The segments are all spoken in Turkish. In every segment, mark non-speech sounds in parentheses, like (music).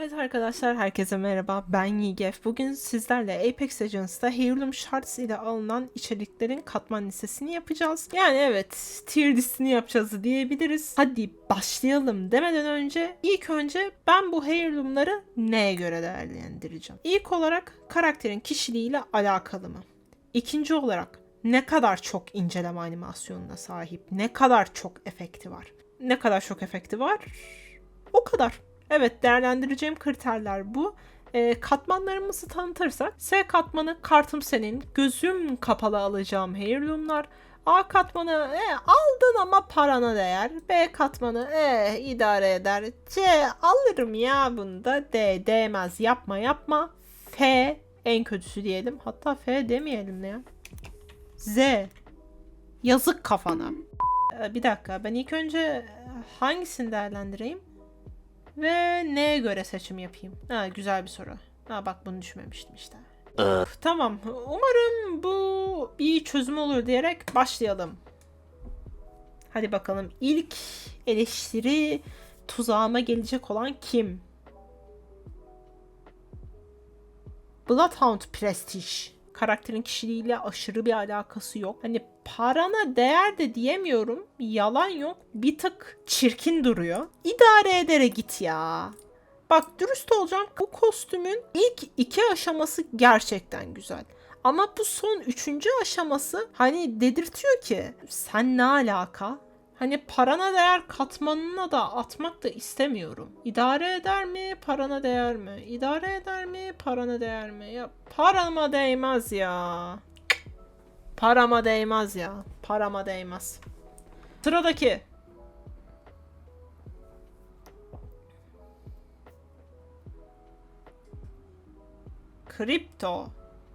Evet arkadaşlar herkese merhaba ben Yigef. Bugün sizlerle Apex Legends'ta Heirloom Shards ile alınan içeriklerin katman listesini yapacağız. Yani evet tier listini yapacağız diyebiliriz. Hadi başlayalım demeden önce ilk önce ben bu Heirloom'ları neye göre değerlendireceğim? İlk olarak karakterin kişiliğiyle alakalı mı? İkinci olarak ne kadar çok inceleme animasyonuna sahip, ne kadar çok efekti var. Ne kadar çok efekti var? O kadar. Evet değerlendireceğim kriterler bu. E, katmanlarımızı tanıtırsak S katmanı kartım senin gözüm kapalı alacağım heirloomlar. A katmanı e, aldın ama parana değer. B katmanı e, idare eder. C alırım ya bunda. D değmez yapma yapma. F en kötüsü diyelim. Hatta F demeyelim ya. Z yazık kafana. E, bir dakika ben ilk önce hangisini değerlendireyim? Ve neye göre seçim yapayım? Ha güzel bir soru. Ha bak bunu düşünmemiştim işte. Tamam. Umarım bu bir çözüm olur diyerek başlayalım. Hadi bakalım. İlk eleştiri tuzağıma gelecek olan kim? Bloodhound Prestige. Karakterin kişiliğiyle aşırı bir alakası yok. Hani parana değer de diyemiyorum. Yalan yok. Bir tık çirkin duruyor. İdare edere git ya. Bak dürüst olacağım. Bu kostümün ilk iki aşaması gerçekten güzel. Ama bu son üçüncü aşaması hani dedirtiyor ki sen ne alaka? Hani parana değer katmanına da atmak da istemiyorum. İdare eder mi? Parana değer mi? İdare eder mi? Parana değer mi? Ya parama değmez ya. Parama değmez ya. Parama değmez. Sıradaki. Kripto.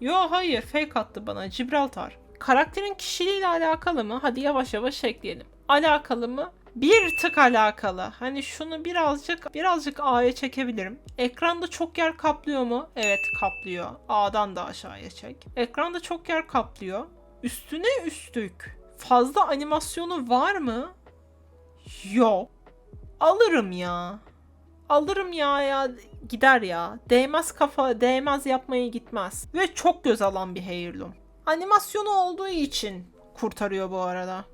Yo hayır fake attı bana Gibraltar. Karakterin kişiliğiyle alakalı mı? Hadi yavaş yavaş ekleyelim. Alakalı mı? Bir tık alakalı. Hani şunu birazcık birazcık A'ya çekebilirim. Ekranda çok yer kaplıyor mu? Evet kaplıyor. A'dan da aşağıya çek. Ekranda çok yer kaplıyor. Üstüne üstlük. Fazla animasyonu var mı? Yok. Alırım ya. Alırım ya ya gider ya. Değmez kafa, değmez yapmaya gitmez. Ve çok göz alan bir Heirloom. Animasyonu olduğu için kurtarıyor bu arada.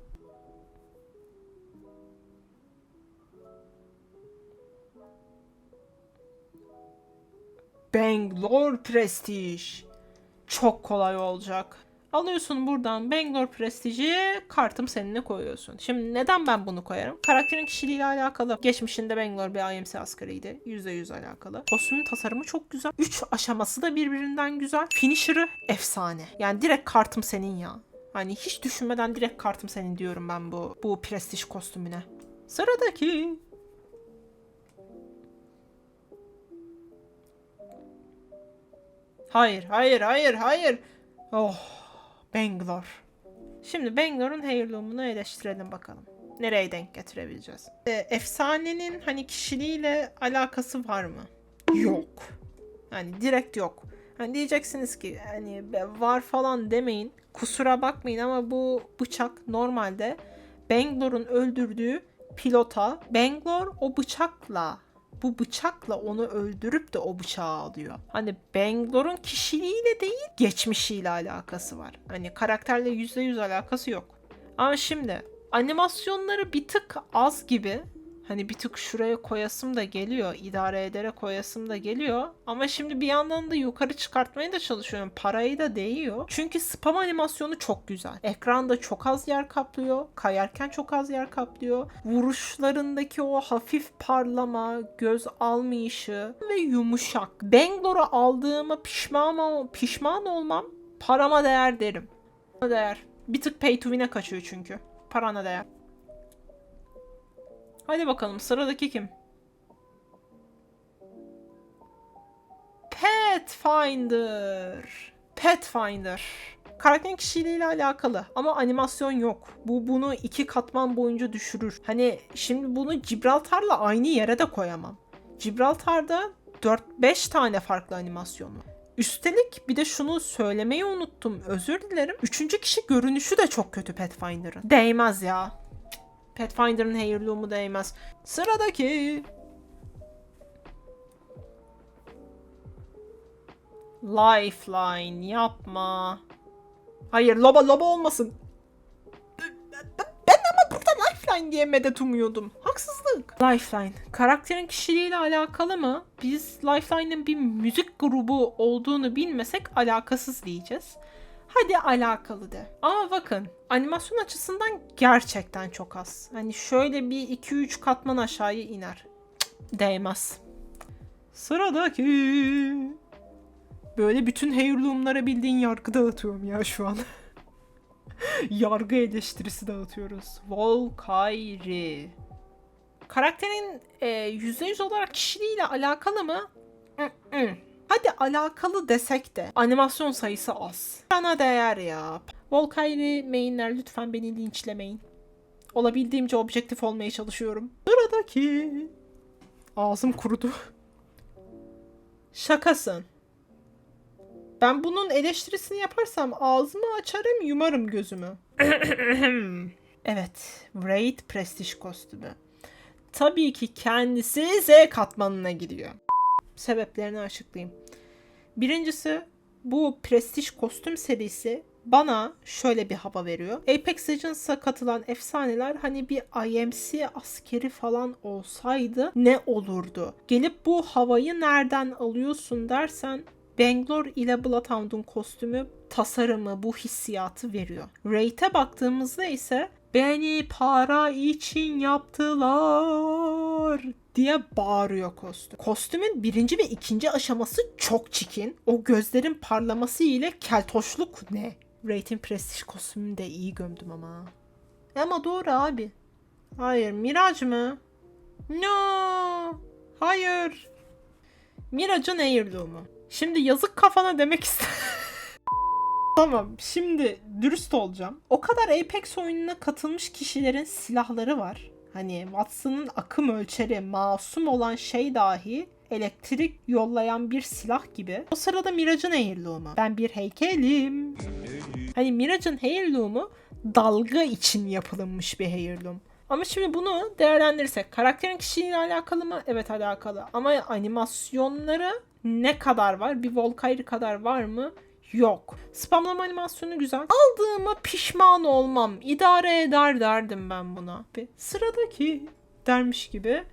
Bangalore Prestige. Çok kolay olacak. Alıyorsun buradan Bangalore Prestige'i kartım seninle koyuyorsun. Şimdi neden ben bunu koyarım? Karakterin kişiliğiyle alakalı. Geçmişinde Bangalore bir IMC askeriydi. %100 alakalı. Kostümün tasarımı çok güzel. 3 aşaması da birbirinden güzel. Finisher'ı efsane. Yani direkt kartım senin ya. Hani hiç düşünmeden direkt kartım senin diyorum ben bu bu prestij kostümüne. Sıradaki Hayır, hayır, hayır, hayır. Oh, Bangalore. Şimdi Bangalore'un heirloom'unu eleştirelim bakalım. Nereye denk getirebileceğiz? Ee, efsanenin hani kişiliğiyle alakası var mı? Yok. Yani direkt yok. Hani diyeceksiniz ki hani var falan demeyin. Kusura bakmayın ama bu bıçak normalde Bangalore'un öldürdüğü pilota Bangalore o bıçakla bu bıçakla onu öldürüp de o bıçağı alıyor. Hani Bangalore'un kişiliğiyle değil geçmişiyle alakası var. Hani karakterle %100 alakası yok. Ama şimdi animasyonları bir tık az gibi Hani bir tık şuraya koyasım da geliyor. idare edere koyasım da geliyor. Ama şimdi bir yandan da yukarı çıkartmaya da çalışıyorum. Parayı da değiyor. Çünkü spam animasyonu çok güzel. Ekranda çok az yer kaplıyor. Kayarken çok az yer kaplıyor. Vuruşlarındaki o hafif parlama, göz almayışı ve yumuşak. Bangalore'u aldığıma pişman, pişman olmam parama değer derim. Değer. Bir tık pay to win'e kaçıyor çünkü. Parana değer. Hadi bakalım sıradaki kim? Pathfinder. Pathfinder. Karakterin kişiliğiyle alakalı ama animasyon yok. Bu bunu iki katman boyunca düşürür. Hani şimdi bunu Gibraltar'la aynı yere de koyamam. Gibraltar'da 4-5 tane farklı animasyon var. Üstelik bir de şunu söylemeyi unuttum. Özür dilerim. Üçüncü kişi görünüşü de çok kötü Pathfinder'ın. Değmez ya. Pathfinder'ın heirloom'u değmez. Sıradaki. Lifeline yapma. Hayır loba loba olmasın. Ben ama burada Lifeline diye medet umuyordum. Haksızlık. Lifeline. Karakterin kişiliğiyle alakalı mı? Biz Lifeline'ın bir müzik grubu olduğunu bilmesek alakasız diyeceğiz. Hadi alakalı de. Ama bakın animasyon açısından gerçekten çok az. Hani şöyle bir 2-3 katman aşağıya iner. Cık, değmez. Sıradaki. Böyle bütün heirloom'lara bildiğin yargı dağıtıyorum ya şu an. (laughs) yargı eleştirisi dağıtıyoruz. Volkayri. Karakterin e, %100 olarak kişiliğiyle alakalı mı? Hadi alakalı desek de animasyon sayısı az. Bana değer ya. Volkayri mainler lütfen beni linçlemeyin. Olabildiğimce objektif olmaya çalışıyorum. Sıradaki. Ağzım kurudu. Şakasın. Ben bunun eleştirisini yaparsam ağzımı açarım yumarım gözümü. (coughs) evet. Raid Prestige kostümü. Tabii ki kendisi Z katmanına gidiyor. Sebeplerini açıklayayım. Birincisi bu Prestige kostüm serisi bana şöyle bir hava veriyor. Apex Legends'a katılan efsaneler hani bir IMC askeri falan olsaydı ne olurdu? Gelip bu havayı nereden alıyorsun dersen Bangalore ile Bloodhound'un kostümü tasarımı bu hissiyatı veriyor. Rate'e baktığımızda ise beni para için yaptılar diye bağırıyor kostüm. Kostümün birinci ve ikinci aşaması çok çikin. O gözlerin parlaması ile keltoşluk ne? Rate'in prestij kostümünü de iyi gömdüm ama. Ama doğru abi. Hayır, Miraj mı? No. Hayır. Mirage'ın Heirloom'u. Şimdi yazık kafana demek istedim. (laughs) Tamam şimdi dürüst olacağım. O kadar Apex oyununa katılmış kişilerin silahları var. Hani Watson'ın akım ölçeri masum olan şey dahi elektrik yollayan bir silah gibi. O sırada Mirage'ın heirloom'u. Ben bir heykelim. Hani Mirage'ın heirloom'u dalga için yapılmış bir heirloom. Ama şimdi bunu değerlendirirsek karakterin kişiliğiyle alakalı mı? Evet alakalı. Ama animasyonları ne kadar var? Bir Volkayri kadar var mı? Yok. Spamlama animasyonu güzel. Aldığıma pişman olmam. İdare eder derdim ben buna. Bir sıradaki dermiş gibi.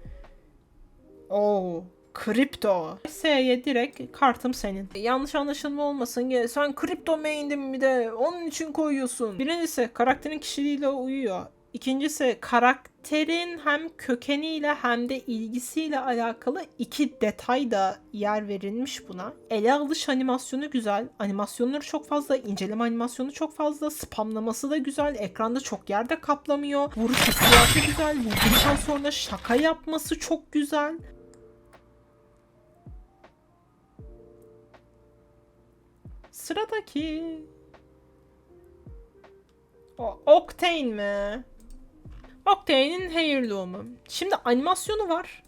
Oo. Kripto. S'ye direkt kartım senin. Yanlış anlaşılma olmasın. Sen kripto main'din bir de onun için koyuyorsun. Birincisi karakterin kişiliğiyle uyuyor. İkincisi karakterin hem kökeniyle hem de ilgisiyle alakalı iki detay da yer verilmiş buna. Ele alış animasyonu güzel. Animasyonları çok fazla. inceleme animasyonu çok fazla. Spamlaması da güzel. Ekranda çok yerde kaplamıyor. Vuruş hissiyatı güzel. Vurduktan sonra şaka yapması çok güzel. Sıradaki. O, Octane mi? Octane'in Heirloom'u. Şimdi animasyonu var.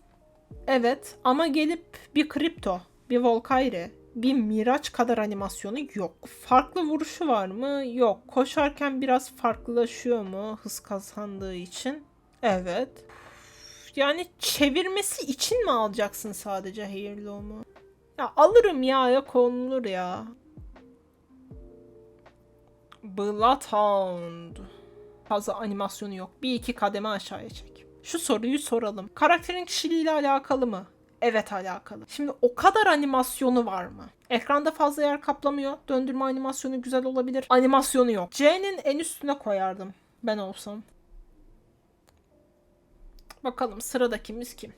Evet ama gelip bir kripto, bir Volkayri, bir Miraç kadar animasyonu yok. Farklı vuruşu var mı? Yok. Koşarken biraz farklılaşıyor mu hız kazandığı için? Evet. Yani çevirmesi için mi alacaksın sadece Heirloom'u? Ya alırım ya ya konulur ya. Bloodhound. Fazla animasyonu yok. Bir iki kademe aşağıya çek. Şu soruyu soralım. Karakterin kişiliğiyle alakalı mı? Evet alakalı. Şimdi o kadar animasyonu var mı? Ekranda fazla yer kaplamıyor. Döndürme animasyonu güzel olabilir. Animasyonu yok. C'nin en üstüne koyardım. Ben olsam. Bakalım sıradakimiz kim?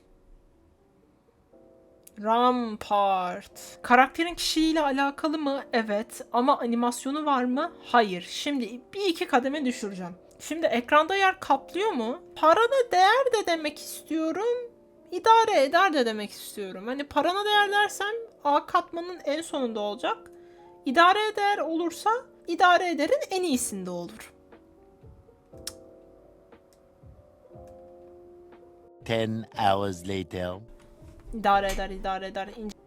Rampart. Karakterin kişiliğiyle alakalı mı? Evet. Ama animasyonu var mı? Hayır. Şimdi bir iki kademe düşüreceğim. Şimdi ekranda yer kaplıyor mu? Parana değer de demek istiyorum. İdare eder de demek istiyorum. Hani parana değer dersem A katmanın en sonunda olacak. İdare eder olursa idare ederin en iyisinde olur. Ten hours later. İdare eder, idare eder. İnce-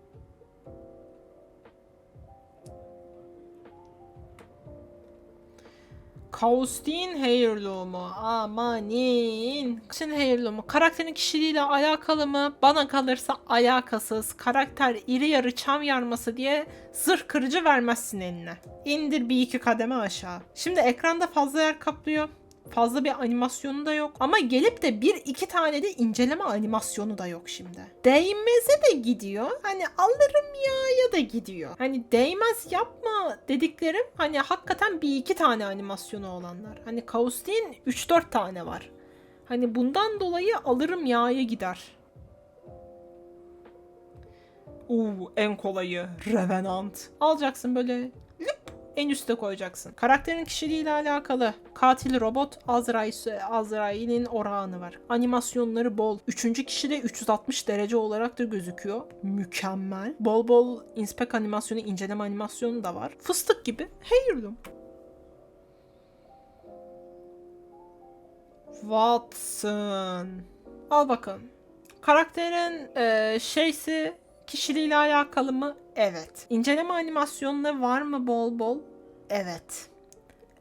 Kaustin Heirloom'u. Amanin. Kaustin Heirloom'u. Karakterin kişiliğiyle alakalı mı? Bana kalırsa alakasız. Karakter iri yarı çam yarması diye zırh kırıcı vermezsin eline. İndir bir iki kademe aşağı. Şimdi ekranda fazla yer kaplıyor. Fazla bir animasyonu da yok. Ama gelip de bir iki tane de inceleme animasyonu da yok şimdi. Değmez'e de gidiyor. Hani alırım ya ya da gidiyor. Hani değmez yapma dediklerim hani hakikaten bir iki tane animasyonu olanlar. Hani Kaustin 3-4 tane var. Hani bundan dolayı alırım ya'ya gider. Uuu en kolayı Revenant. Alacaksın böyle en üste koyacaksın. Karakterin kişiliğiyle alakalı. Katil robot Azrail, Azrail'in orağını var. Animasyonları bol. Üçüncü kişide 360 derece olarak da gözüküyor. Mükemmel. Bol bol inspect animasyonu, inceleme animasyonu da var. Fıstık gibi. Heirloom. Watson. Al bakalım. Karakterin e, şeysi kişiliğiyle alakalı mı? Evet. İnceleme animasyonları var mı bol bol? Evet.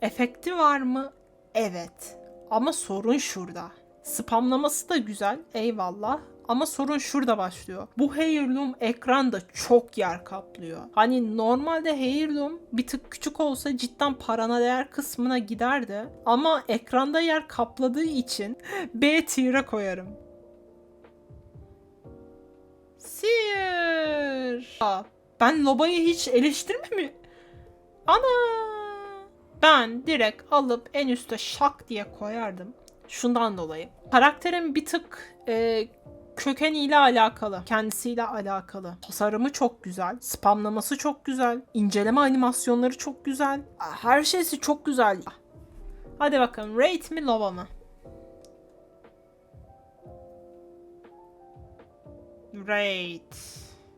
Efekti var mı? Evet. Ama sorun şurada. Spamlaması da güzel. Eyvallah. Ama sorun şurada başlıyor. Bu Heirloom ekranda çok yer kaplıyor. Hani normalde Heirloom bir tık küçük olsa cidden parana değer kısmına giderdi. Ama ekranda yer kapladığı için (laughs) B tier'e koyarım. Aa, Ben Loba'yı hiç eleştirmemi... Ana! Ben direkt alıp en üste şak diye koyardım. Şundan dolayı. Karakterin bir tık e, kökeniyle alakalı. Kendisiyle alakalı. Tasarımı çok güzel. Spamlaması çok güzel. inceleme animasyonları çok güzel. Her şeysi çok güzel. Hadi bakalım. Rate mi Loba mı? Rate.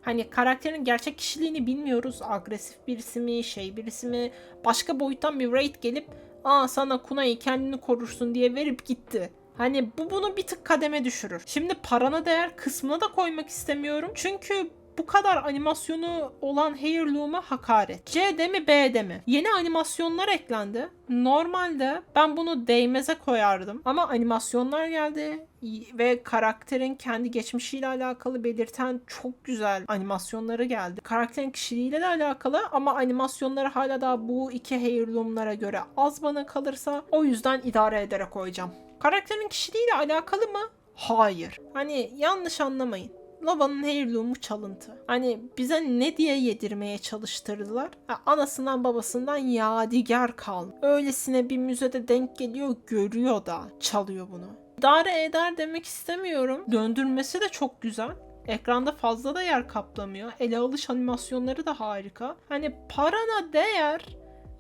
Hani karakterin gerçek kişiliğini bilmiyoruz. Agresif birisi mi, şey birisi mi. Başka boyuttan bir raid gelip aa sana Kuna'yı kendini korursun diye verip gitti. Hani bu bunu bir tık kademe düşürür. Şimdi parana değer kısmına da koymak istemiyorum. Çünkü bu kadar animasyonu olan Heirloom'a hakaret. C'de mi B'de mi? Yeni animasyonlar eklendi. Normalde ben bunu değmeze koyardım. Ama animasyonlar geldi ve karakterin kendi geçmişiyle alakalı belirten çok güzel animasyonları geldi. Karakterin kişiliğiyle de alakalı ama animasyonları hala da bu iki Heirloom'lara göre az bana kalırsa o yüzden idare ederek koyacağım. Karakterin kişiliğiyle alakalı mı? Hayır. Hani yanlış anlamayın. Loba'nın heirloom'u çalıntı. Hani bize ne diye yedirmeye çalıştırdılar? Ha, anasından babasından yadigar kal. Öylesine bir müzede denk geliyor görüyor da çalıyor bunu. İdare eder demek istemiyorum. Döndürmesi de çok güzel. Ekranda fazla da yer kaplamıyor. Ele alış animasyonları da harika. Hani parana değer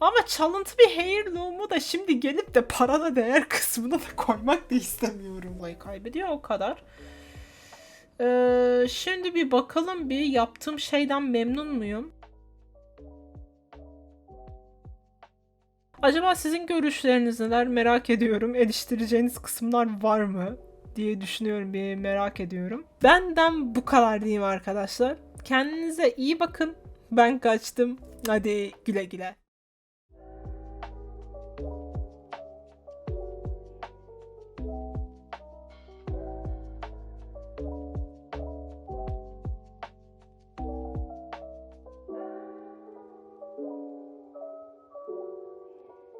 ama çalıntı bir heirloom'u da şimdi gelip de parana değer kısmına da koymak da istemiyorum. Olayı kaybediyor o kadar. Ee, şimdi bir bakalım bir yaptığım şeyden memnun muyum? Acaba sizin görüşleriniz neler merak ediyorum. Eleştireceğiniz kısımlar var mı diye düşünüyorum bir merak ediyorum. Benden bu kadar diyeyim arkadaşlar. Kendinize iyi bakın. Ben kaçtım. Hadi güle güle.